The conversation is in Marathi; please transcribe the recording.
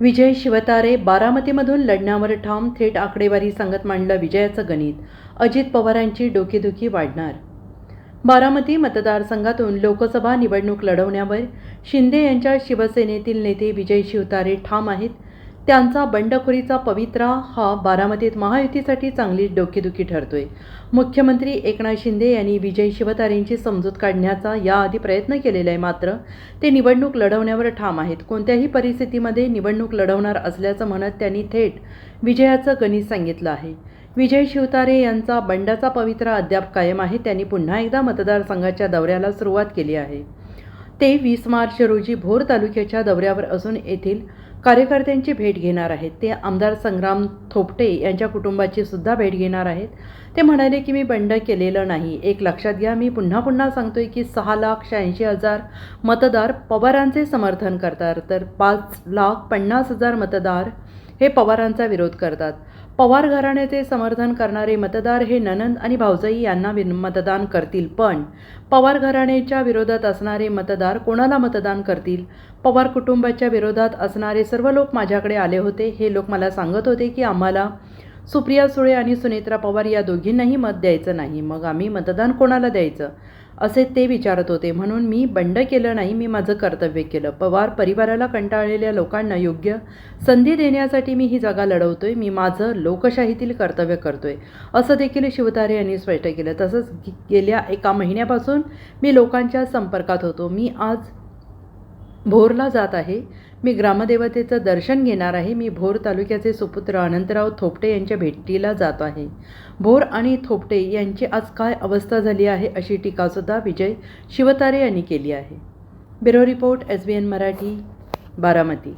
विजय शिवतारे बारामतीमधून लढण्यावर ठाम थेट आकडेवारी सांगत मांडलं विजयाचं गणित. अजित पवारांची डोकेदुखी वाढणार. बारामती मतदारसंघातून लोकसभा निवडणूक लढवण्यावर शिंदे यांच्या शिवसेनेतील नेते विजय शिवतारे ठाम आहेत. त्यांचा बंडखोरीचा पवित्रा हा बारामतीत महायुतीसाठी चांगलीच डोकेदुखी ठरतोय. मुख्यमंत्री एकनाथ शिंदे यांनी विजय शिवतारेंची समजूत काढण्याचा याआधी प्रयत्न केलेला आहे मात्र ते निवडणूक लढवण्यावर ठाम आहेत. कोणत्याही परिस्थितीमध्ये निवडणूक लढवणार असल्याचं म्हणत त्यांनी थेट विजयाचं गणित सांगितलं आहे. विजय शिवतारे यांचा बंडाचा पवित्रा अद्याप कायम आहे त्यांनी पुन्हा एकदा मतदारसंघाच्या दौऱ्याला सुरुवात केली आहे. ते वीस मार्च रोजी भोर तालुक्याच्या दौऱ्यावर असून येथील कार्यकर्त्यांची भेट घेणार आहेत. ते आमदार संग्राम थोपटे यांच्या कुटुंबाची सुद्धा भेट घेणार आहेत. ते म्हणाले की मी बंड केलेलं नाही. एक लक्षात घ्या मी पुन्हा पुन्हा सांगतोय की सहा लाख शहाऐंशी हजार मतदार पवारांचे समर्थन करतात. तर पाच लाख पन्नास हजार मतदार हे पवारांचा विरोध करतात. पवार घराण्याचे समर्थन करणारे मतदार हे ननंद आणि भाऊजाई यांना विन मतदान करतील. पण पवार घराण्याच्या विरोधात असणारे मतदार कोणाला मतदान करतील? पवार कुटुंबाच्या विरोधात असणारे सर्व लोक माझ्याकडे आले होते. हे लोक मला सांगत होते की आम्हाला सुप्रिया सुळे आणि सुनेत्रा पवार या दोघींनाही मत द्यायचं नाही. मग आम्ही मतदान कोणाला द्यायचं? असे ते विचारत होते. म्हणून मी बंड केलं नाही मी माझं कर्तव्य केलं. पवार परिवाराला कंटाळलेल्या लोकांना योग्य संधी देण्यासाठी मी ही जागा लढवतोय. मी माझं लोकशाहीतील कर्तव्य करतोय. असं देखील शिवतारे यांनी स्पष्ट केलं. तसंच गेल्या एका महिन्यापासून मी लोकांच्या संपर्कात होतो. मी आज भोरला जात आहे. मी ग्रामदेवतेचं दर्शन घेणार आहे. मी भोर तालुक्याचे सुपुत्र अनंतराव थोपटे यांच्या भेटीला जात आहे. भोर आणि थोपटे यांची आज काय अवस्था झाली आहे अशी टीकासुद्धा विजय शिवतारे यांनी केली आहे. Bureau report S B N Marathi Baramati.